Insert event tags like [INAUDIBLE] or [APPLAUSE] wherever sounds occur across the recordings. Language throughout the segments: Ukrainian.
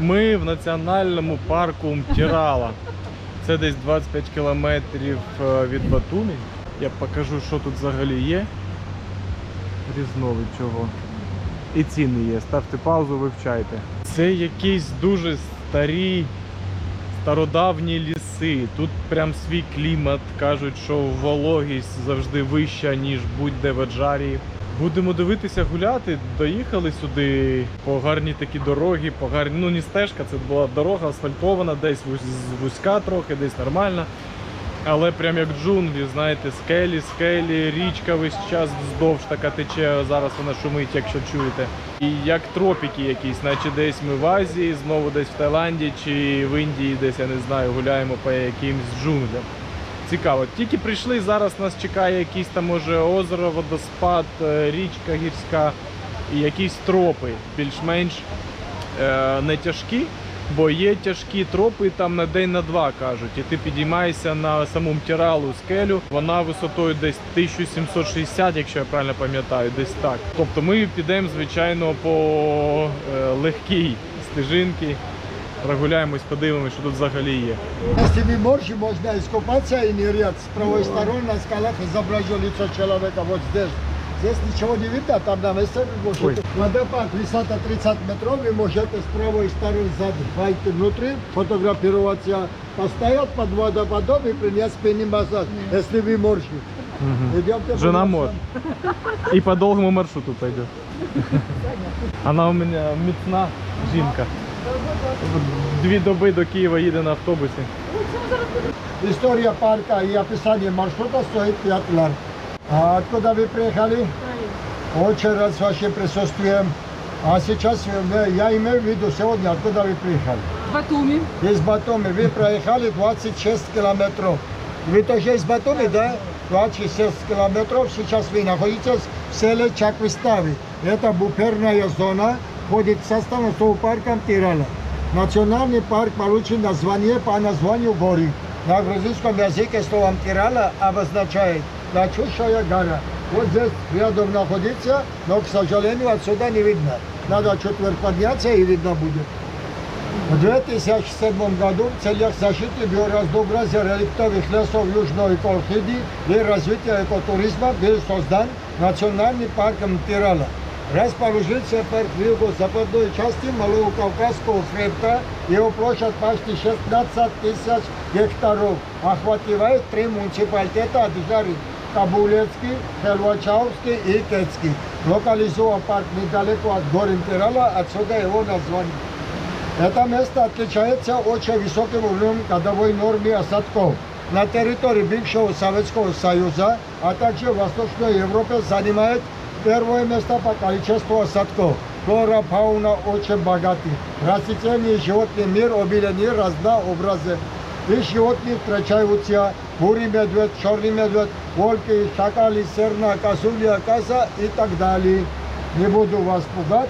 Ми в національному парку Мтірала. Це десь 25 кілометрів е, від Батумі. Я покажу, що тут взагалі є. Різновид чого. І ціни є. Ставте паузу, вивчайте. Це якісь дуже старі, стародавні ліси. Тут прям свій клімат. Кажуть, що вологість завжди вища, ніж будь-де в Аджарії. Будемо дивитися гуляти. Доїхали сюди по гарній такі дороги, по гарні, ну не стежка, це була дорога асфальтована, десь вузька трохи, десь нормальна. Але прям як джунглі, знаєте, скелі, скелі, річка весь час вздовж така тече, зараз вона шумить, якщо чуєте. І як тропіки якісь, наче десь ми в Азії, знову десь в Таїланді чи в Індії, десь я не знаю, гуляємо по якимсь джунглям. Цікаво. Тільки прийшли, зараз нас чекає якийсь там може озеро, водоспад, е, річка гірська і якісь тропи, більш-менш е, не тяжкі, бо є тяжкі тропи там на день на два кажуть. І ти підіймаєшся на саму Мтіралу скелю. Вона висотою десь 1760, якщо я правильно пам'ятаю, десь так. Тобто ми підемо, звичайно, по е, легкій стежинці Прогуляємось, подивимось, що тут взагалі є. Если вы можете, можно искупаться и нырять. С правой стороны на скалах изображено лицо человека вот здесь. Здесь ничего не видно, а там на месте вы Ой. можете. Водопад, высота 30 метров, вы можете с правой стороны сзади войти внутрь, фотографироваться, постоять под водопадом и принять спинный массаж, если вы можете. Идемте, Жена пожалуйста. може. І по довгому маршруту пойде. [LAUGHS] Вона у мене міцна жінка. Дві доби до Києва їде на автобусі. История парка и описание маршрута стоит 5 лар. А откуда вы приехали? Очень рад с вашим присутствием. А сейчас э, я имею в виду сегодня, откуда вы приехали? Батуми. Из Батуми. Вы проехали 26 километров. Вы тоже из Батуми, да? 26 километров. Сейчас вы находитесь в селе Чаквистави. Это буферная зона, входит в состав парка Тирана. Национальный парк получил название по названию горы. На грузинском языке слово Тирана обозначает «начущая гора». Вот здесь рядом находится, но, к сожалению, отсюда не видно. Надо чуть вверх подняться и видно будет. В 2007 году в целях защиты биоразнообразия реликтовых лесов Южной Колхиды и развития экотуризма был создан Национальный парк Мтирала. Расположился парк в юго-западной части Малого Кавказского хребта. Его площадь почти 16 тысяч гектаров. Охватывает три муниципалитета Аджари. Кабулецкий, Хелвачаускый и Кецкий. Локализован парк недалеко от гор Мтирала, отсюда его название. Это место отличается очень высоким уровнем годовой нормы осадков. На территории бывшего Советского Союза, а также в Восточной Европе занимает первое место по количеству осадков. Флора, фауна очень богаты. Растительный и животный мир обилен разнообразен. И животные встречаются бурый медведь, черный медведь, волки, шакали, серна, косулья, коза и так далее. Не буду вас пугать.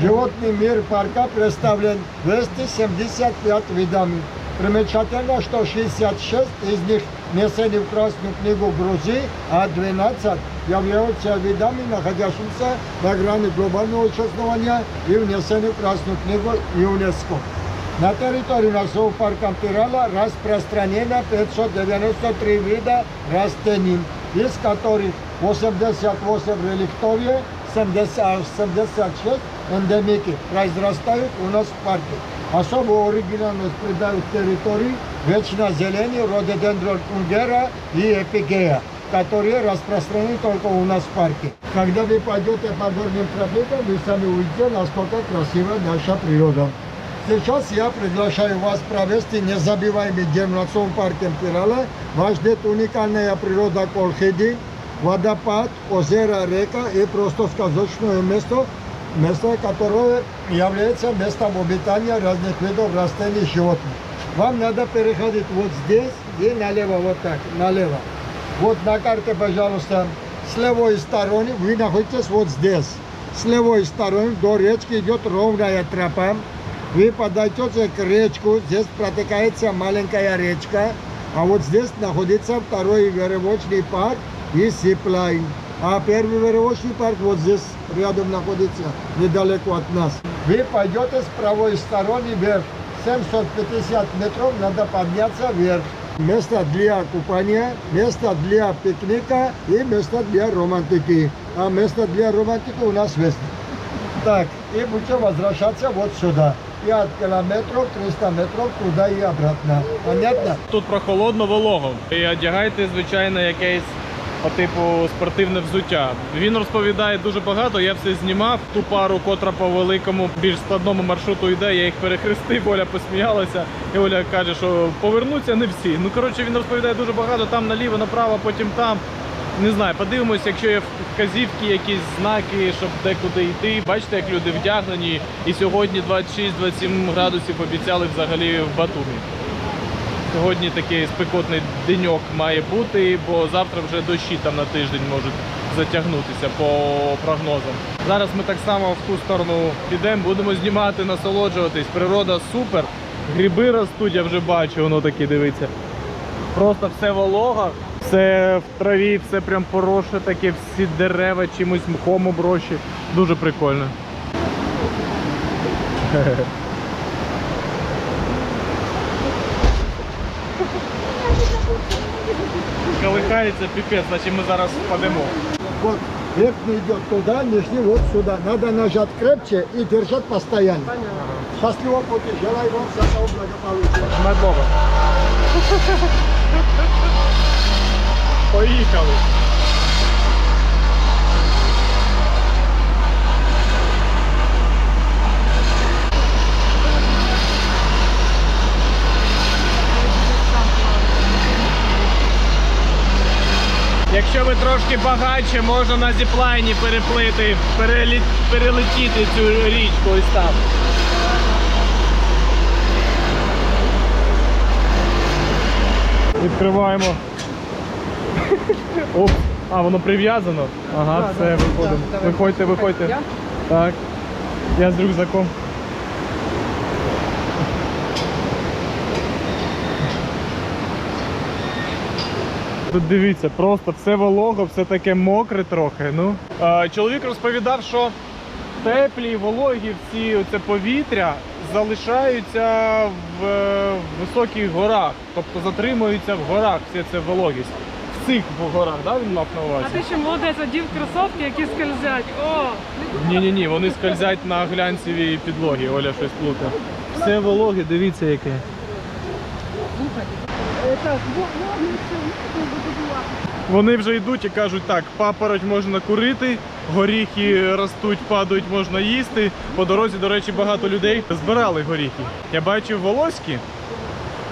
Животный мир парка представлен 275 видами. Примечательно, что 66 из них внесены в Красную книгу Грузии, а 12 являются видами, находящимися на грани глобального исчезновения и внесены в Красную книгу ЮНЕСКО. На территории нашего парка Тирала распространено 593 вида растений, из которых 88 реликтовые, 70, а 76 эндемики произрастают у нас в парке. Особую оригинальность придают территории вечно зелени рододендрон унгера и эпигея, которые распространены только у нас в парке. Когда вы пойдете по горным тропинкам, вы сами увидите, насколько красива наша природа. Сейчас я приглашаю вас провести незабываемый день в национальном парке Пирала. Вас ждет уникальная природа Колхиди, водопад, озеро, река и просто сказочное место, место, которое является местом обитания разных видов растений и животных. Вам надо переходить вот здесь и налево, вот так, налево. Вот на карте, пожалуйста, с левой стороны вы находитесь вот здесь. С левой стороны до речки идет ровная тропа. Вы подойдете к речку, здесь протекается маленькая речка, а вот здесь находится второй веревочный парк и зиплайн. А первый веревочный парк вот здесь рядом находится, недалеко от нас. Вы пойдете с правой стороны вверх. 750 метров надо подняться вверх. Место для купания, место для пикника и место для романтики. А место для романтики у нас есть. Так, и будете возвращаться вот сюда. 5 километров, 300 метров туда и обратно. Понятно? Тут прохолодно волого. І одягайте, звичайно, якесь по типу спортивне взуття. Він розповідає дуже багато. Я все знімав. Ту пару, котра по великому, більш складному маршруту йде. Я їх перехрестив. [LAUGHS] Оля посміялася. І Оля каже, що повернуться не всі. Ну коротше, він розповідає дуже багато. Там наліво, направо, потім там. Не знаю, подивимось, якщо є вказівки, якісь знаки, щоб декуди йти. Бачите, як люди вдягнені. І сьогодні 26-27 градусів обіцяли взагалі в Батумі. Сьогодні такий спекотний деньок має бути, бо завтра вже дощі там на тиждень можуть затягнутися по прогнозам. Зараз ми так само в ту сторону підемо, будемо знімати, насолоджуватись. Природа супер. Гриби ростуть, я вже бачу, воно такі дивиться. Просто все волога, все в траві, все прям пороше, таке, всі дерева чимось мхом оброщі. Дуже прикольно. [LAUGHS] Колихається пипец, значит мы зараз впадемо. Вот верхний идет туда, нижний вот сюда. Надо нажать крепче и держать постоянно. Счастливого пути. Желаю вам всякого благополучия. Над Богом. [LAUGHS] Поїхали. Якщо ви трошки багатше, можна на зіплайні переплити, перелі- перелетіти цю річку ось там. Відкриваємо. [LAUGHS] Оп. А, воно прив'язано? Ага, все, виходимо. Виходьте, виходьте. Так. Я з рюкзаком. Тут дивіться, просто все волого, все таке мокре трохи. Ну. Чоловік розповідав, що теплі, і вологі всі це повітря залишаються в, е, в високих горах, тобто затримуються в горах вся ця вологість. В цих горах, да, він мав на увазі? А ти ще молодець, одів кросовки, які скользять. О! Ні, ні, ні, вони скользять на глянцевій підлогі, Оля щось плутає. Все вологе, дивіться яке. Вони вже йдуть і кажуть, так, папороть можна курити, горіхи ростуть, падають, можна їсти. По дорозі, до речі, багато людей збирали горіхи. Я бачив волоські,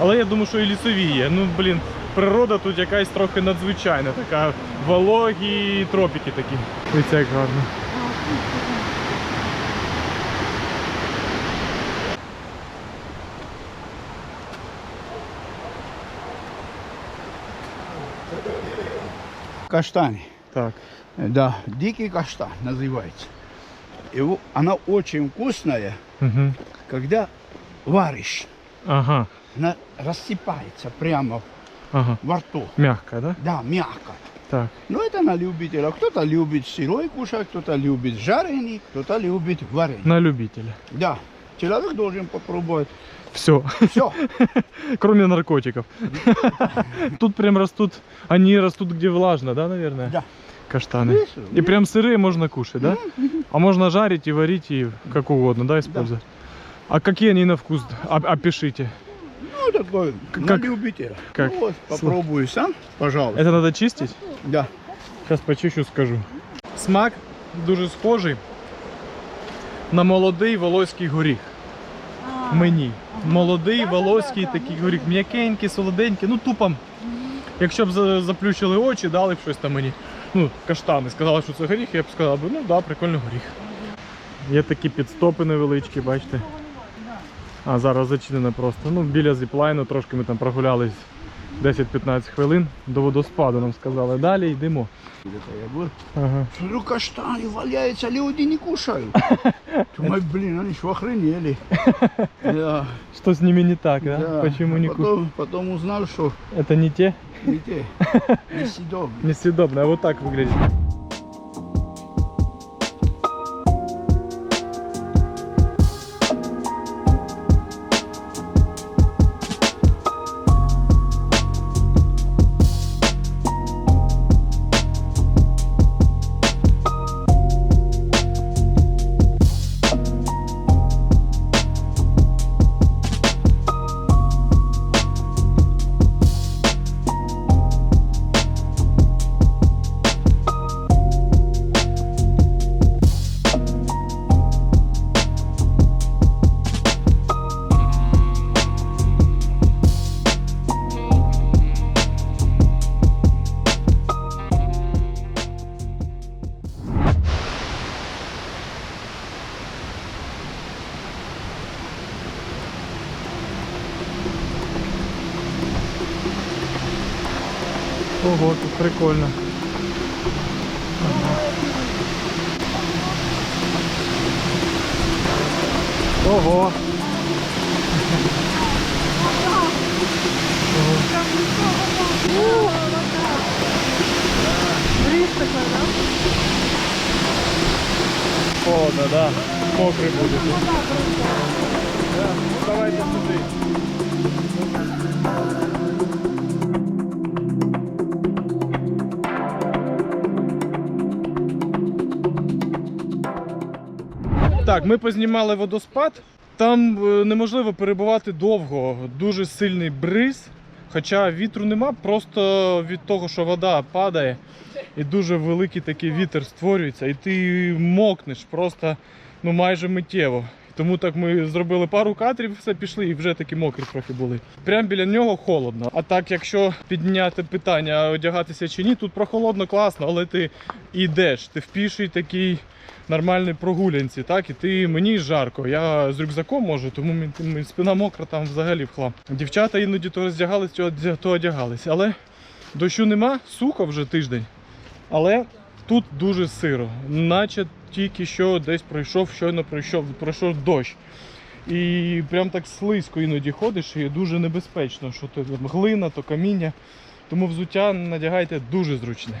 але я думаю, що і лісові є. Ну, блін, природа тут якась трохи надзвичайна, така вологі тропіки такі. Дивіться, як гарно. Каштаны. Так. Да, дикий каштан называется. Его, она очень вкусная, Угу. когда варишь. Ага. Она рассыпается прямо Ага. во рту. Мягко, да? Да, мягко. Так. Но это на любителя. Кто-то любит сырой кушать, кто-то любит жареный, кто-то любит вареный. На любителя. Да, человек должен попробовать Все. все. [LAUGHS] Кроме наркотиков. [LAUGHS] Тут прям растут, они растут где влажно, да, наверное? Да. Каштаны. Видишь? И прям сырые можно кушать, да? А можно жарить и варить и как угодно, да, использовать? А какие они на вкус? Опишите. Ну, такой, на Как- любителя. как? Ну, вот, попробуй сам, пожалуйста. Это надо чистить? Да. Зараз почищу, скажу. Смак дуже схожий на молодий волоський горіх. Мені. Молодий волоський такий горіх, м'якенький, солоденький, ну тупо. Якщо б заплющили очі, дали б щось там мені. Ну, каштани, сказали, що це горіх, я б сказав, би, ну так, да, прикольний горіх. Є такі підстопи невеличкі, бачите. А зараз зачинено просто. Ну, біля зіплайну трошки ми там прогулялись 10-15 хвилин до водоспаду нам сказали. Далі йдемо. Ага. Смотрю, каштаны валяются, люди не кушают. [LAUGHS] Думаю, блин, они что, охренели? [LAUGHS] Да, Что с ними не так, да? да. Почему не кушают? потом, узнал, что Это не те? не те, [LAUGHS] несъедобные. Несъедобно, а вот так выглядит. Ого, тут прикольно. Ого. Такий, да? Холодно, да. Мокрий буде тут. Да, ну, давайте сюди. Так, ми познімали водоспад. Там е, неможливо перебувати довго, дуже сильний бриз. Хоча вітру нема, просто від того, що вода падає, і дуже великий такий вітер створюється, і ти мокнеш просто ну, майже миттєво. Тому так ми зробили пару кадрів, все пішли і вже такі мокрі трохи були. Прямо біля нього холодно. А так, якщо підняти питання, одягатися чи ні, тут прохолодно, класно, але ти йдеш, ти в пішій такій нормальній прогулянці, так, і ти мені жарко. Я з рюкзаком можу, тому спина мокра там взагалі в хлам. Дівчата іноді то роздягались, то одягались. Але дощу нема, сухо вже тиждень. Але тут дуже сиро, наче тільки що десь пройшов, щойно пройшов, пройшов дощ. І прям так слизько іноді ходиш, і дуже небезпечно, що то глина, то каміння. Тому взуття надягайте дуже зручне.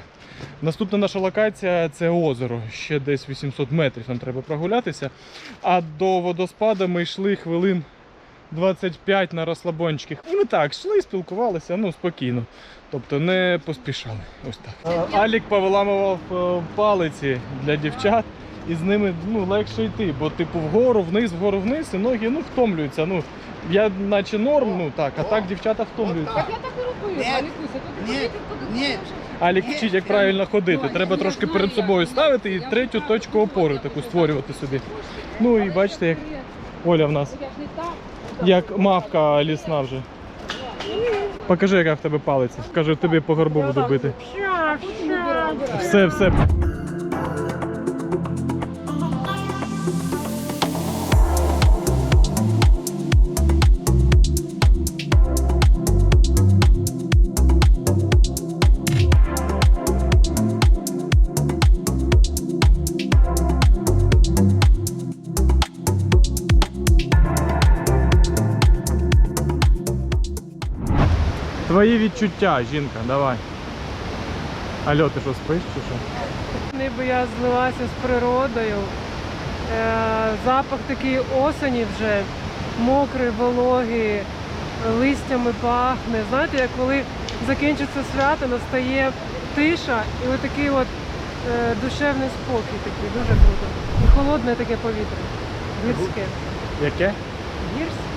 Наступна наша локація це озеро. Ще десь 800 метрів нам треба прогулятися. А до водоспаду ми йшли хвилин 25 на розслабончиках. І ми так йшли, спілкувалися, ну спокійно. Тобто не поспішали. Ось так. Е, Алік повиламував е, палиці для дівчат, і з ними ну, легше йти, бо типу вгору, вниз, вгору, вниз, і ноги ну, втомлюються. Ну, я наче норм, ну так, а так дівчата втомлюються. Так я так і роблю, Алікуся. Тут ходити, куди Алік вчить, як правильно ходити. Треба трошки перед собою ставити і третю точку опори таку створювати собі. Ну і бачите, як Оля в нас, так. як мавка лісна вже. Покажи, яка в тебе палиця. Скажи, тобі по горбу буду бити. Все, все. Твої відчуття, жінка, давай. Алло, ти що спиш чи що? Ніби я злилася з природою. Е, запах такий осені вже, мокрий, вологий, листями пахне. Знаєте, як коли закінчиться свято, настає тиша і ось такий от е, душевний спокій такий, дуже круто. І холодне таке повітря. Гірське. Яке? Гірське.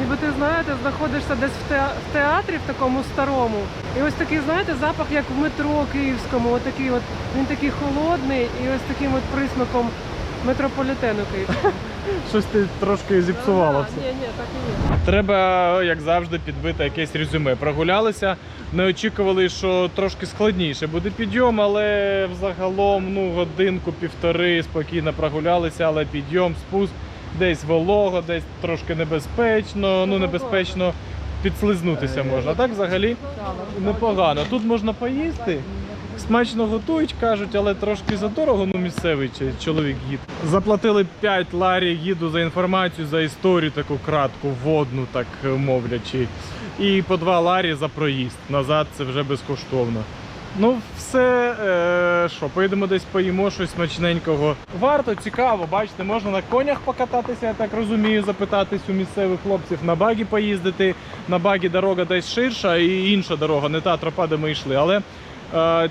Ніби ти знаєте, знаходишся десь в, театрі в такому старому. І ось такий, знаєте, запах, як в метро київському. От такий от, він такий холодний і ось таким от присмаком метрополітену київського. [LAUGHS] Щось ти трошки зіпсувала все. Ні, ні, так і є. Треба, як завжди, підбити якесь резюме. Прогулялися, не очікували, що трошки складніше буде підйом, але взагалом ну, годинку-півтори спокійно прогулялися, але підйом, спуск, десь волого, десь трошки небезпечно, ну небезпечно підслизнутися можна. А так взагалі непогано. Тут можна поїсти. Смачно готують, кажуть, але трошки задорого, ну місцевий чи- чоловік гід. Заплатили 5 ларі гіду за інформацію, за історію таку кратку, водну, так мовлячи. І по 2 ларі за проїзд. Назад це вже безкоштовно. Ну, все, е, що, поїдемо десь поїмо щось смачненького. Варто, цікаво, бачите, можна на конях покататися, я так розумію, запитатись у місцевих хлопців, на багі поїздити. На багі дорога десь ширша і інша дорога, не та тропа, де ми йшли. Але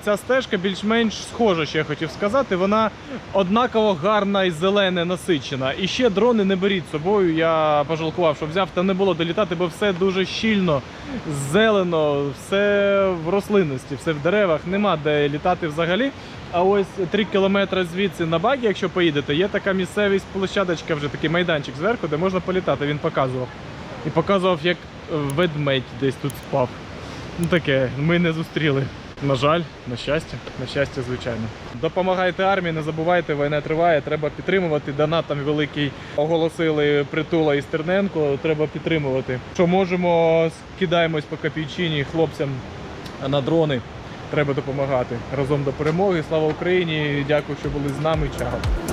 ця стежка більш-менш схожа, ще я хотів сказати. Вона однаково гарна і зелена, насичена. І ще дрони не беріть з собою. Я пожалкував, що взяв, та не було долітати, бо все дуже щільно, зелено, все в рослинності, все в деревах, нема де літати взагалі. А ось 3 кілометри звідси на багі, якщо поїдете, є така місцевість, площадочка, вже такий майданчик зверху, де можна політати. Він показував. І показував, як е, ведмедь десь тут спав. Ну таке, ми не зустріли. На жаль, на щастя, на щастя, звичайно. Допомагайте армії, не забувайте, війна триває, треба підтримувати. Донат там великий оголосили притула і Стерненко. Треба підтримувати. Що можемо, скидаємось по копійчині хлопцям на дрони треба допомагати. Разом до перемоги. Слава Україні! Дякую, що були з нами. Чао!